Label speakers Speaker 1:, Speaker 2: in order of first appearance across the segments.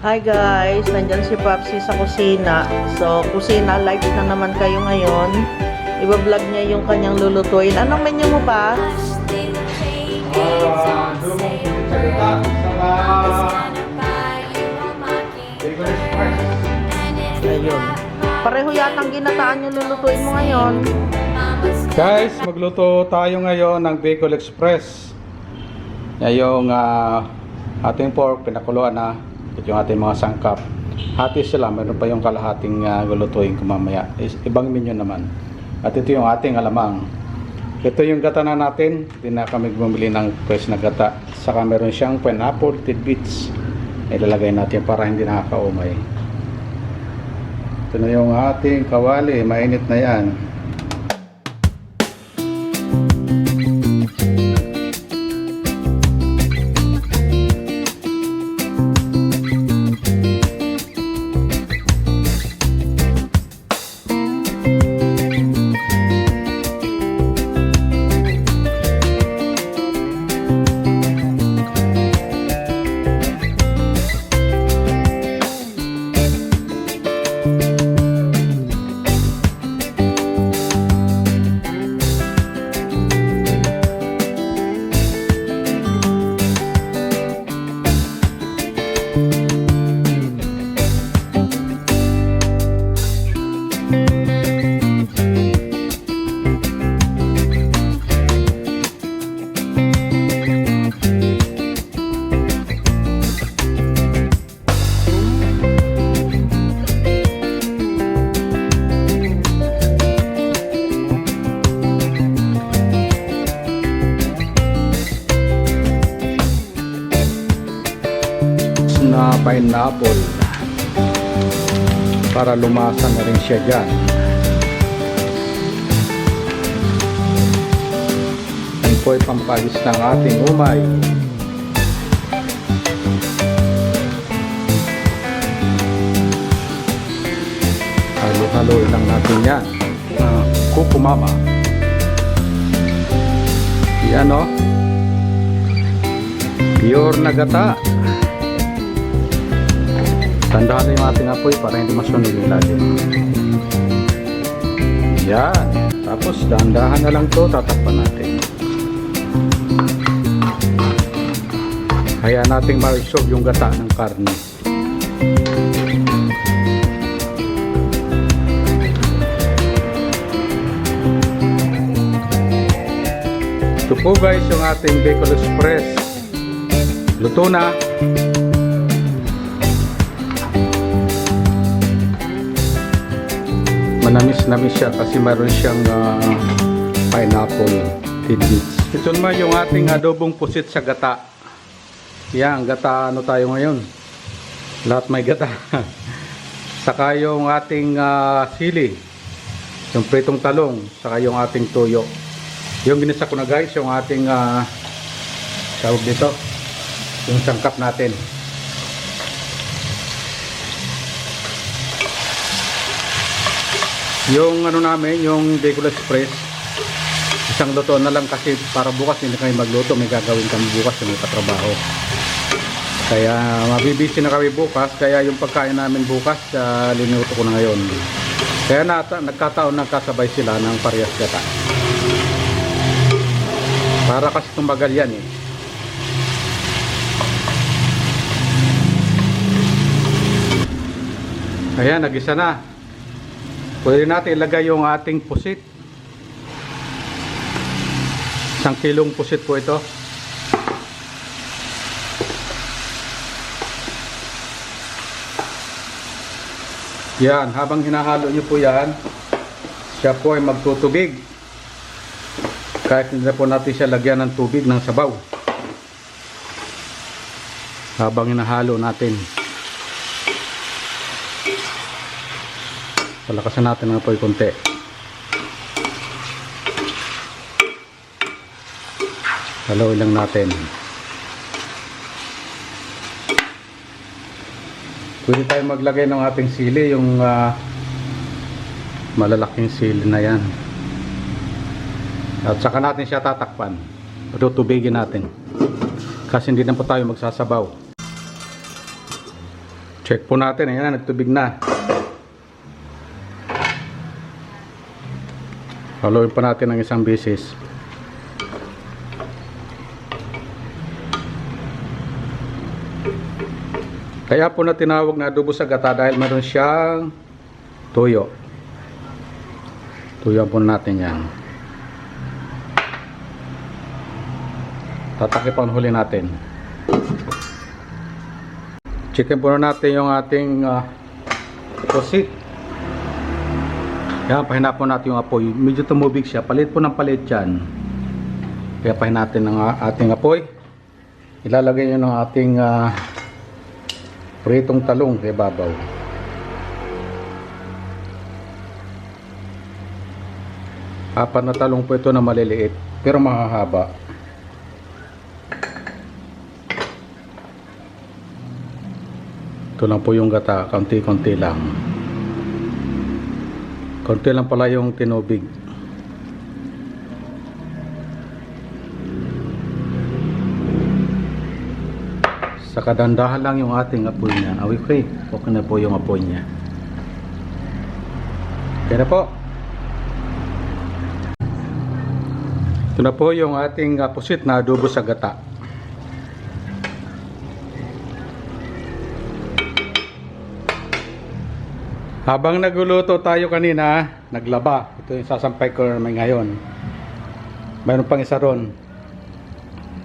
Speaker 1: Hi guys, nandyan si Papsi sa kusina. So, kusina live na naman kayo ngayon. Iba-vlog niya yung kanyang lulutuin. Anong menu mo pa?
Speaker 2: Ah, Express.
Speaker 1: Ayun. Pareho yatang ginataan yung lulutuin mo ngayon.
Speaker 2: Guys, magluto tayo ngayon ng Bacon Express. Yung ah, ating pork, pinakuluan na. Ito yung ating mga sangkap. Hati sila, meron pa yung kalahating uh, lulutuin ko mamaya. Is, ibang menu naman. At ito yung ating alamang. Ito yung gata na natin. Hindi na kami bumili ng fresh na gata. Saka meron siyang pineapple tidbits. Ilalagay natin para hindi nakakaumay. Ito na yung ating kawali. Mainit na yan. Pineapple para lumasa na rin siya dyan. Yan po ay pampalis ng ating umay. Halo-halo lang natin yan. Uh, kukumama. Yan o pure na gata Tandaan na yung ating apoy para hindi masunog yung lalim. Yan. Tapos dahan-dahan na lang to tatakpan natin. Kaya nating ma-resolve yung gata ng karne. Ito po guys yung ating Bacon Express. Luto na. Manamis-namis siya kasi meron siyang ah, pineapple tidbits. Ito naman yung ating adobong pusit sa gata. Yan, gata ano tayo ngayon? Lahat may gata. saka yung ating ah, sili. Yung pritong talong. Saka yung ating tuyo. Yung ginisa ko na guys, yung ating uh, tawag dito. Yung sangkap natin. Yung ano namin, yung Bicol Express, isang luto na lang kasi para bukas hindi kami magluto, may gagawin kami bukas yung katrabaho. Kaya mabibisi na kami bukas, kaya yung pagkain namin bukas, uh, linuto ko na ngayon. Kaya nata, nagkataon nagkasabay sila ng parehas gata. Para kasi tumagal yan eh. Ayan, nagisa na. Pwede natin ilagay yung ating pusit. Isang kilong pusit po ito. Yan, habang hinahalo nyo po yan, siya po ay magtutubig. Kahit hindi na po natin siya lagyan ng tubig ng sabaw. Habang hinahalo natin. Palakasan natin ng apoy konti. Haluin lang natin. Pwede tayo maglagay ng ating sili, yung ah, malalaking sili na yan. At saka natin siya tatakpan. Tutubigin natin. Kasi hindi na po tayo magsasabaw. Check po natin. Ayan, nagtubig na. Haluin pa natin ng isang beses. Kaya po na tinawag na adobo sa gata dahil meron siyang tuyo. Tuyo po natin yan. Tatakipan huli natin. Chicken po na natin yung ating uh, pusit. Yan, pahinap po natin yung apoy. Medyo tumubig siya. Palit po ng palit yan. Kaya pahin natin ng uh, ating apoy. Ilalagay nyo ng ating uh, pritong talong kay babaw. Apat na talong po ito na maliliit pero mahahaba. Ito lang po yung gata, konti-konti lang. Konti lang pala yung tinubig. Sa kadandahan lang yung ating apoy niya. Awi ko eh. Okay na po yung apoy niya. Okay na po. Ito na po yung ating pusit na adobo sa gata. Habang nagluluto tayo kanina, naglaba. Ito yung sasampay ko naman ngayon. Mayroon pang isa ron.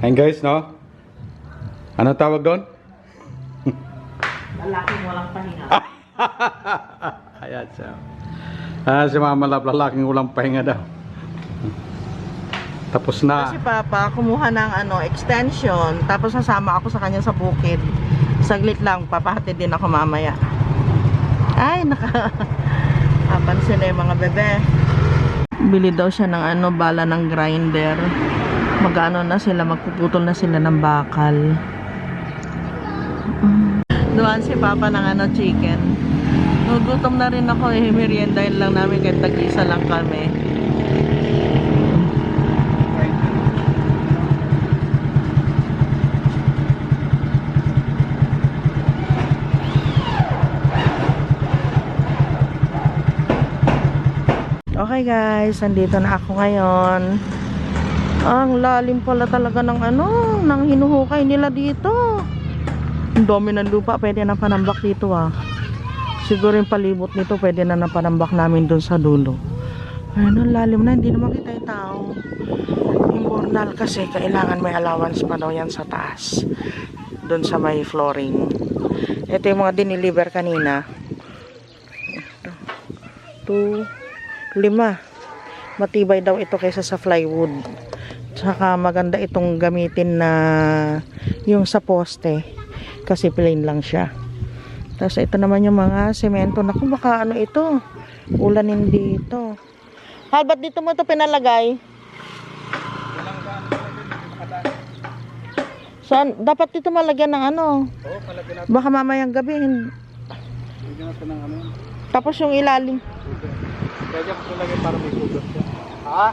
Speaker 2: Ayun guys, no? Ano tawag doon?
Speaker 1: Lalaking walang pahinga.
Speaker 2: Ayan siya. Ah, si Mama Love, lalaking walang pahinga daw. Tapos na.
Speaker 1: Si Papa, kumuha ng ano, extension, tapos sasama ako sa kanya sa bukid. Saglit lang, papahatid din ako mamaya. Ay, naka... Papansin na yung mga bebe. Bili daw siya ng ano, bala ng grinder. Magano na sila, magpuputol na sila ng bakal. Mm. Doon si Papa ng ano, chicken. Nagutom na rin ako eh, meriendahin lang namin kahit tag-isa lang kami. Okay guys, nandito na ako ngayon. Ang lalim pala talaga ng ano, ng hinuhukay nila dito. Ang dami ng lupa, pwede na panambak dito ah. Siguro yung palibot nito, pwede na napanambak namin dun sa dulo. Ayun, ang lalim na, hindi na makita yung tao. Yung bornal kasi, kailangan may allowance pa daw yan sa taas. Dun sa may flooring. Ito yung mga diniliver kanina. Ito. Two, lima. Matibay daw ito kaysa sa plywood. Tsaka maganda itong gamitin na yung sa poste. Kasi plain lang siya. Tapos ito naman yung mga semento. Naku, baka ano ito. Ulanin dito. Hal, ba't dito mo ito pinalagay? Saan? Dapat dito malagyan ng ano. Baka mamayang gabi. hin-
Speaker 2: Lagyan natin ng ano.
Speaker 1: Tapos yung ilalim.
Speaker 2: Kaya ko lagyan para may sugat siya. Ha?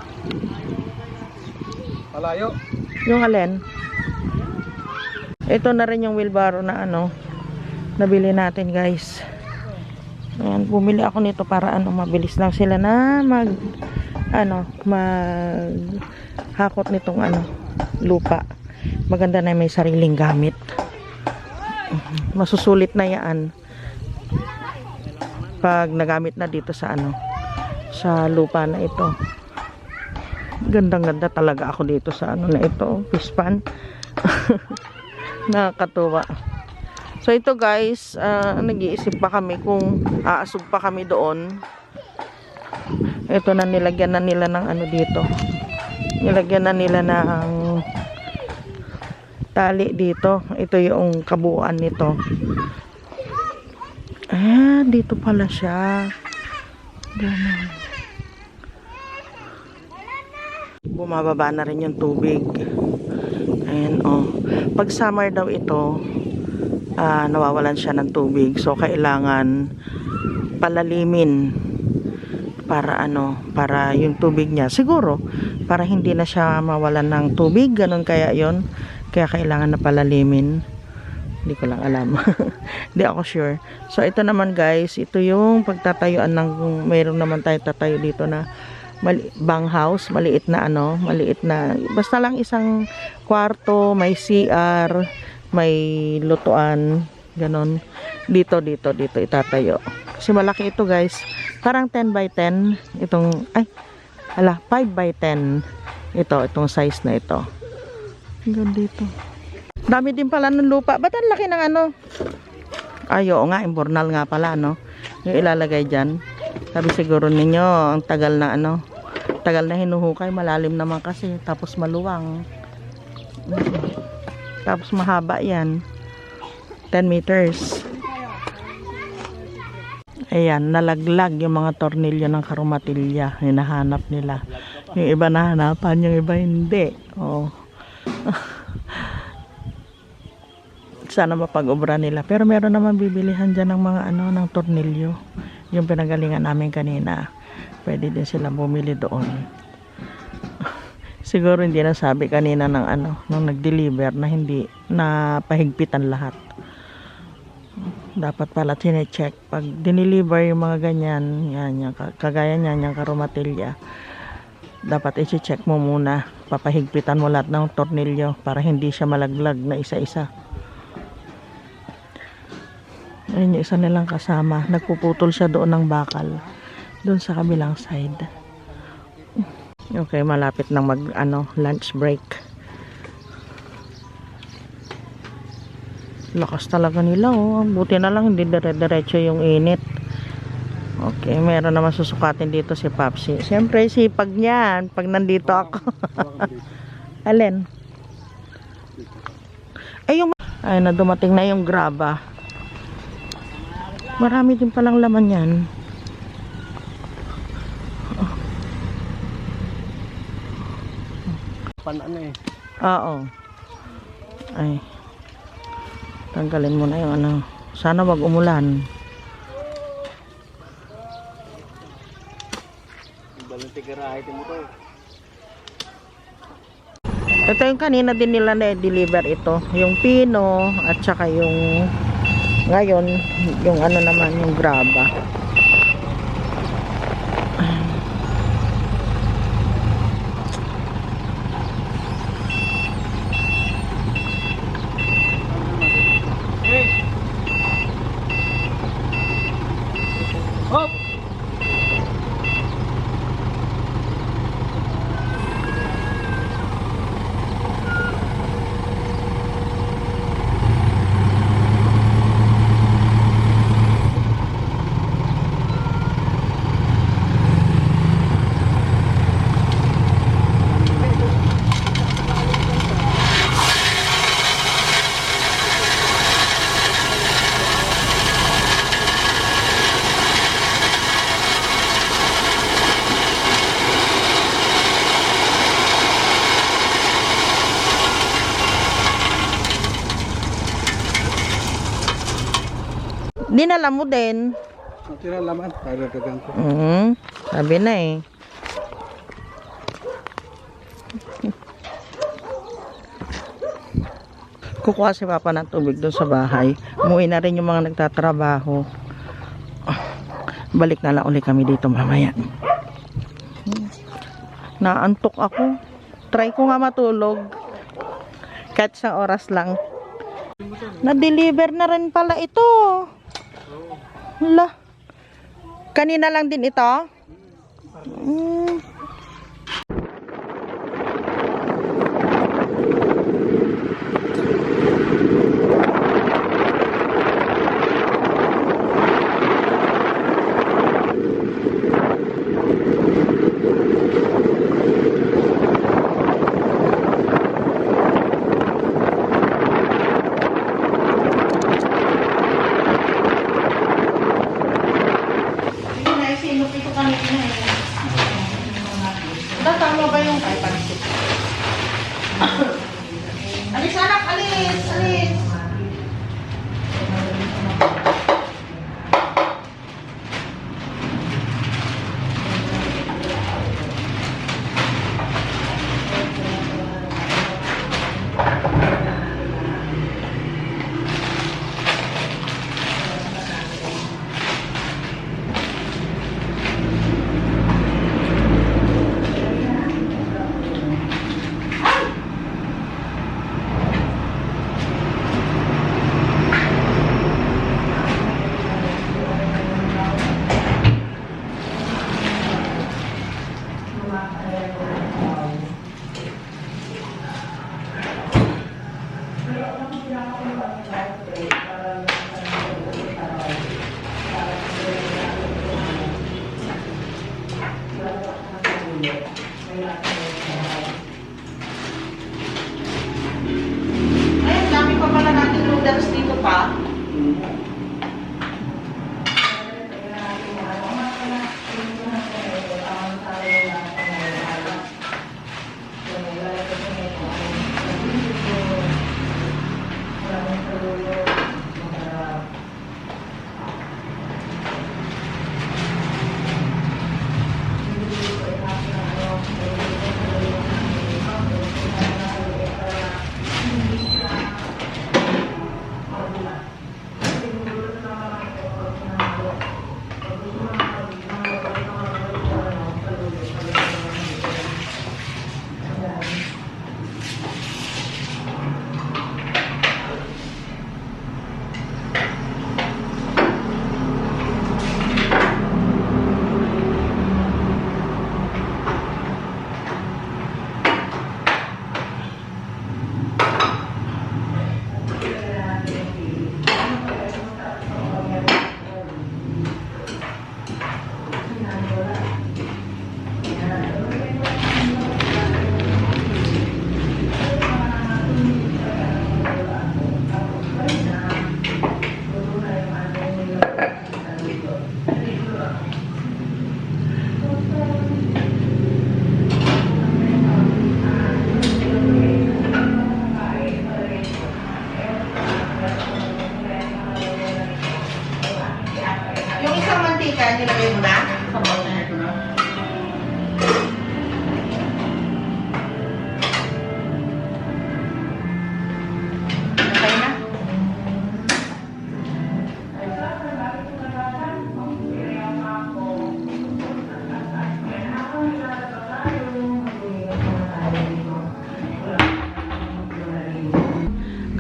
Speaker 2: Malayo.
Speaker 1: Yung alin? Ito na rin yung wheelbarrow na ano. Nabili natin guys. Ayan, bumili ako nito para ano, mabilis lang sila na mag ano, mag hakot nitong ano, lupa. Maganda na may sariling gamit. Masusulit na yan pag nagamit na dito sa ano, sa lupa na ito. Gandang ganda talaga ako dito sa ano na ito, pispan. Nakakatuwa. So ito guys, ah, nag-iisip pa kami kung aasog pa kami doon. Ito na nilagyan na nila ng ano dito. Nilagyan na nila ng tali dito. Ito yung kabuuan nito. Ah, dito pala siya. Ganun. Bumababa na rin yung tubig. Ayan, oh. Pag summer daw ito, ah, nawawalan siya ng tubig. So, kailangan palalimin para ano, para yung tubig niya. Siguro, para hindi na siya mawalan ng tubig. Ganun kaya yon Kaya kailangan na palalimin Hindi ko lang alam. Hindi ako sure. So, ito naman guys, ito yung pagtatayuan ng, mayroon naman tayo tatayo dito na mali, bang house, maliit na ano, maliit na, basta lang isang kwarto, may CR, may lutuan, ganon. Dito, dito, dito itatayo. Kasi malaki ito guys. Parang 10 by 10. Itong, ay, ala, 5 by 10. Ito, itong size na ito. Hanggang dito. Dami din pala ng lupa. Ba't ang laki ng ano? Ay, oo nga, imbornal nga pala, no? Yung ilalagay dyan. Sabi siguro ninyo, ang tagal na ano, tagal na hinuhukay, malalim naman kasi, tapos maluwang. Tapos mahaba yan. 10 meters. Ayan, nalaglag yung mga tornilyo ng karumatilya. Hinahanap nila. Yung iba nahanapan, yung iba hindi. Oh. Sana mapag-obra nila. Pero meron naman bibilihan dyan ng mga ano, ng tornilyo. Yung pinagalingan namin kanina. Pwede din sila bumili doon. Siguro hindi na sabi kanina ng ano, nung nag-deliver na hindi na pahigpitan lahat. Dapat pala tine-check. Pag dineliver yung mga ganyan, yan, ka- kagaya niyan, yung karumatilya, dapat i-check mo muna. Papahigpitan mo lahat ng tornilyo para hindi siya malaglag na isa-isa. Ayun yung isa nilang kasama. Nagpuputol siya doon ng bakal. Doon sa kabilang side. Okay, malapit na mag ano, lunch break. Lakas talaga nila oh. Buti na lang hindi dire-diretso yung init. Okay, meron naman susukatin dito si Papsi. Siyempre, sipag niyan pag nandito ako. Alin? Ay, yung... Ay, na dumating na yung graba. Marami din palang laman yan.
Speaker 3: Paano eh.
Speaker 1: Oo. Ay. Tanggalin mo na yung ano. Sana wag umulan. Ito yung kanina din nila na-deliver ito. Yung pino at saka yung ngayon, yung ano naman, yung graba. Dinala mo din.
Speaker 2: Ang tinalaman, karagagan ko.
Speaker 1: Mhm. Sabi na eh. Kukuha si Papa ng tubig doon sa bahay. Umuwi na rin yung mga nagtatrabaho. Balik na lang ulit kami dito mamaya. Naantok ako. Try ko nga matulog. Kahit sa oras lang. Na-deliver na rin pala ito. Hala. Kanina lang din ito? Mm.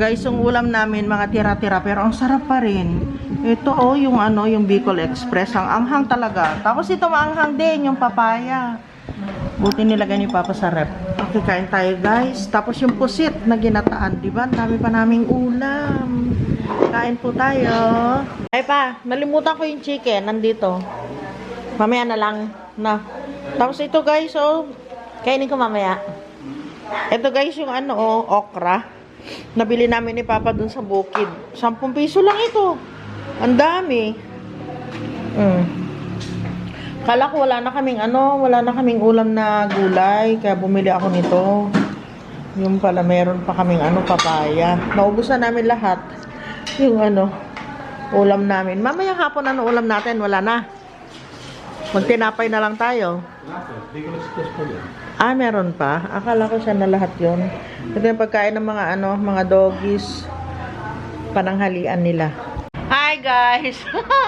Speaker 1: Guys, yung ulam namin mga tira-tira pero ang sarap pa rin. Ito oh, yung ano, yung Bicol Express, ang anghang talaga. Tapos ito maanghang din, yung papaya. Buti nilagay ni Papa sa rep. Okay, kain tayo guys. Tapos yung pusit na ginataan, di ba? Dami pa naming ulam. Kain po tayo. Ay pa, nalimutan ko yung chicken. Nandito. Mamaya na lang. Na. Tapos ito guys, oh. Kainin ko mamaya. Ito guys, yung ano, oh, okra. Nabili namin ni Papa dun sa bukid. 10 piso lang ito. Ang dami. Mm. Kala ko wala na kaming ano, wala na kaming ulam na gulay, kaya bumili ako nito. Yung pala meron pa kaming ano, papaya. Naubos na namin lahat. Yung ano, ulam namin. Mamaya hapon ano ulam natin, wala na. Magtinapay na lang tayo. Ah, meron pa. Akala ko siya na lahat yon. Ito yung pagkain ng mga ano, mga doggies. Pananghalian nila. Hi guys!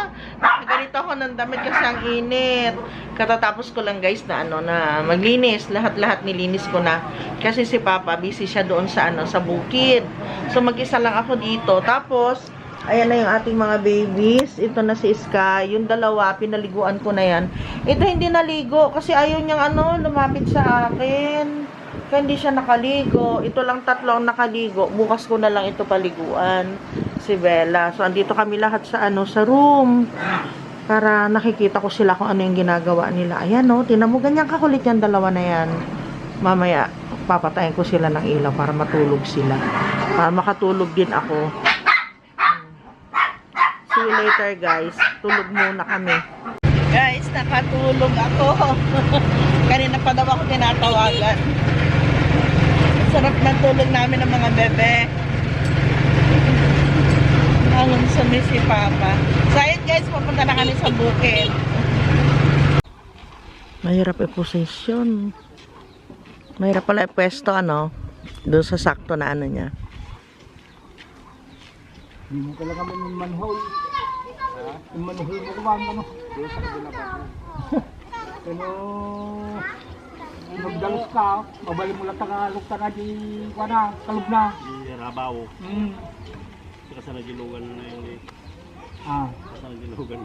Speaker 1: Ganito ako ng damit kasi ang init. Katatapos ko lang guys na ano na maglinis. Lahat-lahat nilinis ko na. Kasi si Papa busy siya doon sa ano sa bukid. So mag-isa lang ako dito. Tapos Ayan na yung ating mga babies. Ito na si Sky. Yung dalawa, pinaliguan ko na yan. Ito hindi naligo kasi ayaw niyang ano, lumapit sa akin. Kaya hindi siya nakaligo. Ito lang tatlo ang nakaligo. Bukas ko na lang ito paliguan. Si Bella. So, andito kami lahat sa ano, sa room. Para nakikita ko sila kung ano yung ginagawa nila. Ayan o, tinan mo, ganyan kakulit yung dalawa na yan. Mamaya, papatayin ko sila ng ilaw para matulog sila. Para makatulog din ako. You later guys. Tulog muna kami. Guys, nakatulog ako. Kanina pa daw ako tinatawagan. Sarap ng tulog namin ng mga bebe. Angon sa si Papa. So ayun guys, pupunta na kami sa bukid. Mahirap i-posisyon. Mahirap pala i-pwesto ano. Doon sa sakto na ano niya.
Speaker 3: Hindi mo talaga mo yung manhole. Yung manhole mo kumang ano. Doon sa kabila pa. Pero... Magdalos ka, mabali mo lang tagalog ka na di... Wana, kalub na.
Speaker 4: Di Rabaw.
Speaker 3: Hmm.
Speaker 4: Saka sa nagilugan na yung.
Speaker 3: Ah.
Speaker 4: Sa nagilugan.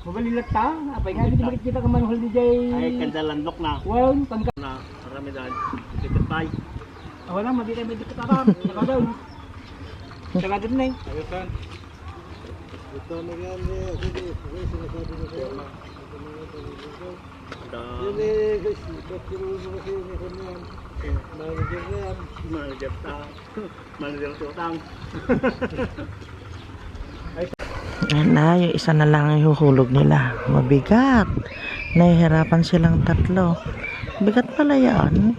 Speaker 3: Mabali lang ta. Apay nga, hindi makikita ka manhole di jay...
Speaker 4: Ay, kandalandok na.
Speaker 3: Wow, tangka.
Speaker 4: Na, marami dahil. Dikit.
Speaker 3: Ah, wala, mabili tayo may dikit ka. Nakadaw. Taga din na eh.
Speaker 4: Ayos kan. Ito na yan. Manager ta. Manager to tang.
Speaker 1: Ayan na, yung isa na lang ang huhulog nila. Mabigat. Nahihirapan silang tatlo. Bigat pala yan.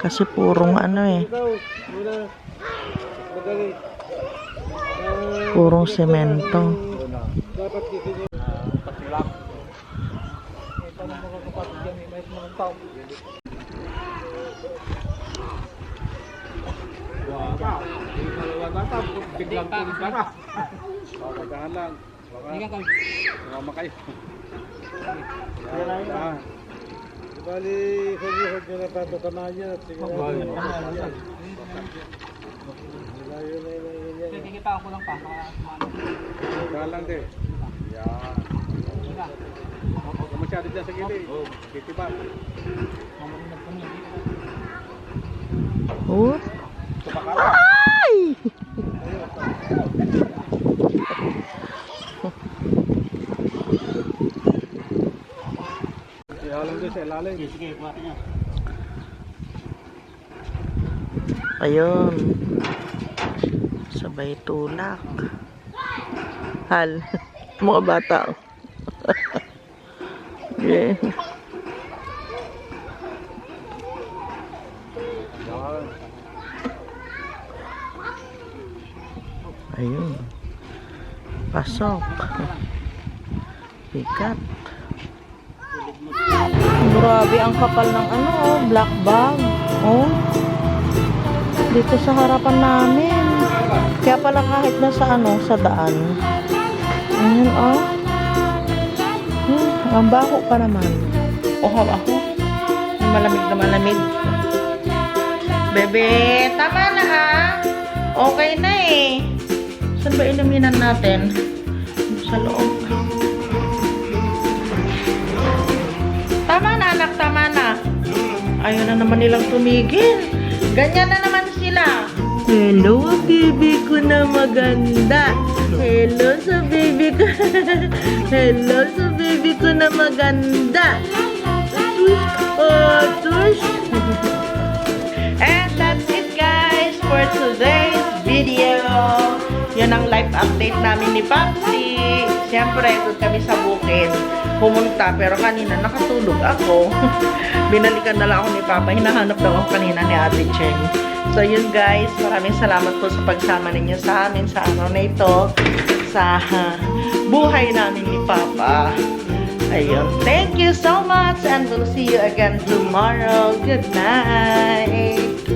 Speaker 1: Kasi purong ano eh. Purong semento.
Speaker 3: Biglang tulis ka na.
Speaker 2: Pagkahan lang.
Speaker 3: Hindi ka kami.
Speaker 2: Mama kayo.
Speaker 4: Bali, kung yung huwag nyo na pato kamanya at na yun yan.
Speaker 3: Kikita ako lang pa.
Speaker 2: Pagkahan lang din. Yan. Huwag masyado dyan sa gilid. Titiba.
Speaker 1: Oh.
Speaker 2: Tumakalan.
Speaker 1: Ay!
Speaker 2: Ihalang doon sa ilalim.
Speaker 4: Sige, sige, niya.
Speaker 1: Ayun. Sabay tulak. Hal. Mga bata. oh. yeah. Ayun. Pasok. Pikat. Grabe ang kapal ng ano, oh, black bag. Oh. Dito sa harapan namin. Kaya pala kahit nasa ano, sa daan. Ayan, oh. Hmm, ang baho pa naman. Uhaw ako. Malamig na malamig. Bebe, tama na ha. Okay na eh. Saan ba inuminan natin? Sa loob. Tama na anak, tama na. Ayaw na naman nilang tumigil. Ganyan na naman sila. Hello, baby ko na maganda. Hello sa baby ko. Hello sa baby ko na maganda. Oh, tush. And that's it guys for today's video. Yan ang life update namin ni Papsi. Siyempre, doon kami sa bukid pumunta. Pero kanina nakatulog ako. Binalikan na lang ako ni Papa. Hinahanap daw ako kanina ni Ate Cheng. So yun guys, maraming salamat po sa pagsama ninyo sa amin sa araw na ito. Sa ah, buhay namin ni Papa. Ayun. Thank you so much and we'll see you again tomorrow. Good night.